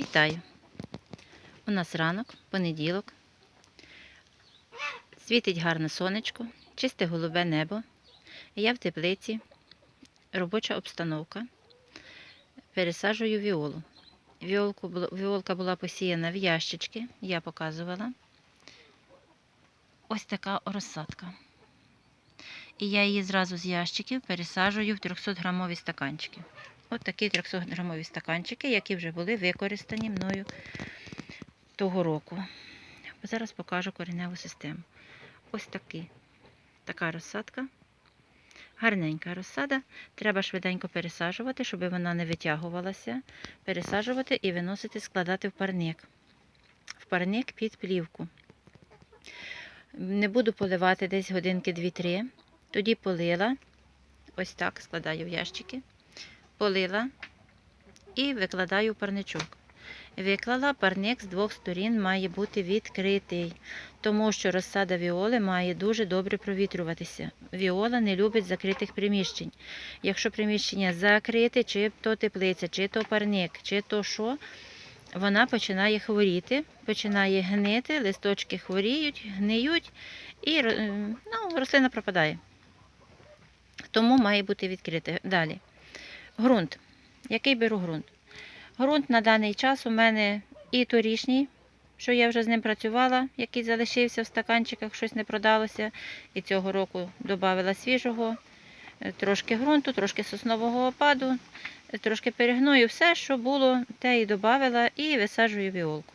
Вітаю! У нас ранок, понеділок. Світить гарне сонечко, чисте голубе небо. Я в теплиці, робоча обстановка. Пересаджую віолу. Віолку, віолка була посіяна в ящички, я показувала. Ось така розсадка. І я її зразу з ящиків пересаджую в 300-грамові стаканчики. От такі 300-грамові стаканчики, які вже були використані мною того року. Зараз покажу кореневу систему. Ось такі. Така розсадка. Гарненька розсада. Треба швиденько пересаджувати, щоб вона не витягувалася. Пересаджувати і виносити, складати в парник. В парник під плівку. Не буду поливати десь годинки 2-3. Тоді полила. Ось так складаю в ящики полила і викладаю парничок. Виклала парник з двох сторін має бути відкритий, тому що розсада віоли має дуже добре провітрюватися. Віола не любить закритих приміщень. Якщо приміщення закрите, чи то теплиця, чи то парник, чи то що, вона починає хворіти, починає гнити, листочки хворіють, гниють і е, ну, рослина пропадає. Тому має бути відкрите. Далі. Грунт. Який беру ґрунт? Грунт на даний час у мене і торішній, що я вже з ним працювала, який залишився в стаканчиках, щось не продалося. І цього року додала свіжого, е, трошки ґрунту, трошки соснового опаду, е, трошки перегною, все, що було, те і додала, і висаджую віолку.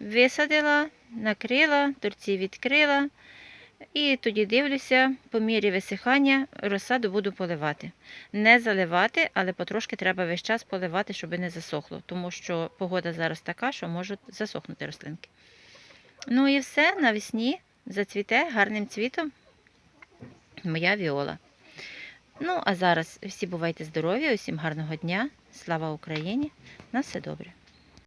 Висадила, накрила, торці відкрила. І тоді дивлюся, по мірі висихання розсаду буду поливати. Не заливати, але потрошки треба весь час поливати, щоб не засохло, тому що погода зараз така, що можуть засохнути рослинки. Ну і все, навесні зацвіте гарним цвітом моя віола. Ну, а зараз всі бувайте здорові, усім гарного дня. Слава Україні! На все добре!